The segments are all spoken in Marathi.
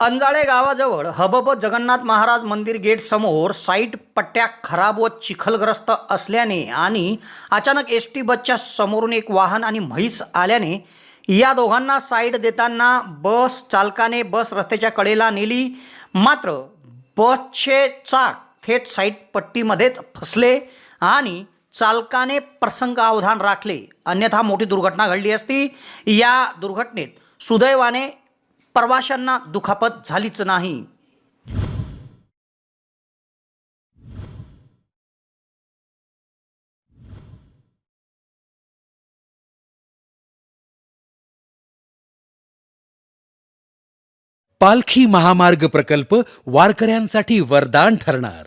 अंजाळे गावाजवळ हबब जगन्नाथ महाराज मंदिर गेट समोर साईट पट्ट्या खराब व चिखलग्रस्त असल्याने आणि अचानक एस टी बसच्या समोरून एक वाहन आणि म्हैस आल्याने या दोघांना साईड देताना बस चालकाने बस रस्त्याच्या कडेला नेली. मात्र बसचे चाक थेट साईट पट्टीमध्येच फसले आणि चालकाने प्रसंग अवधान राखले. अन्यथा मोठी दुर्घटना घडली असती. या दुर्घटनेत सुदैवाने प्रवाशांना दुखापत झालीच नाही. पालखी महामार्ग प्रकल्प वारकऱ्यांसाठी वरदान ठरणार.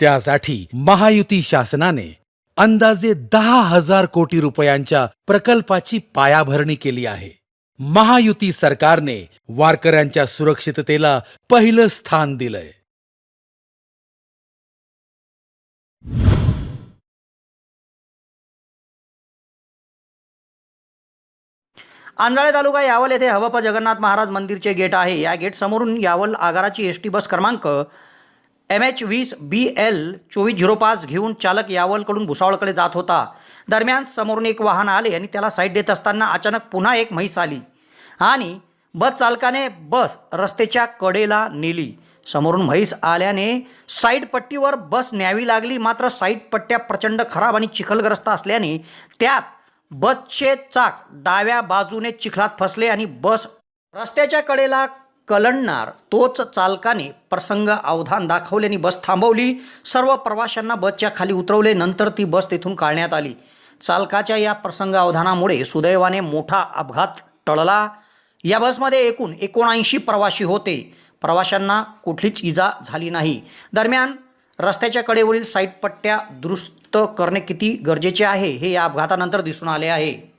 त्यासाठी महायुती शासनाने अंदाजे दहा हजार कोटी रुपयांच्या प्रकल्पाची पायाभरणी केली आहे. महायुती सरकारने वारकऱ्यांच्या सुरक्षिततेला पहिलं स्थान दिलंय. आंजाळे तालुका यावल येथे हवप जगन्नाथ महाराज मंदिरचे गेट आहे. या गेट समोरून यावल आगाराची एस टी बस क्रमांक एम एच वीस बी एल चोवीस झिरो पाच घेऊन चालक यावलकडून भुसावळकडे जात होता. दरम्यान समोरून एक वाहन आले आणि त्याला साईड देत असताना अचानक पुन्हा एक म्हैस आली आणि बस चालकाने बस रस्त्याच्या कडेला नेली. समोरून म्हैस आल्याने साईड पट्टीवर बस न्यावी लागली मात्र साईड पट्ट्या प्रचंड खराब आणि चिखलग्रस्त असल्याने त्यात बसचे चाक डाव्या बाजूने चिखलात फसले आणि बस रस्त्याच्या कडेला कलंडणार तोच चालकाने प्रसंग अवधान दाखवल्याने बस थांबवली. सर्व प्रवाशांना बसच्या खाली उतरवले. नंतर ती बस तेथून काढण्यात आली. चालकाच्या या प्रसंग अवधानामुळे सुदैवाने मोठा अपघात टळला. या बसमध्ये एकूण एकोणऐंशी प्रवासी होते. प्रवाशांना कुठलीच इजा झाली नाही. दरम्यान रस्त्याच्या कडेवरील साईटपट्ट्या दुरुस्त करणे किती गरजेचे आहे हे या अपघातानंतर दिसून आले आहे.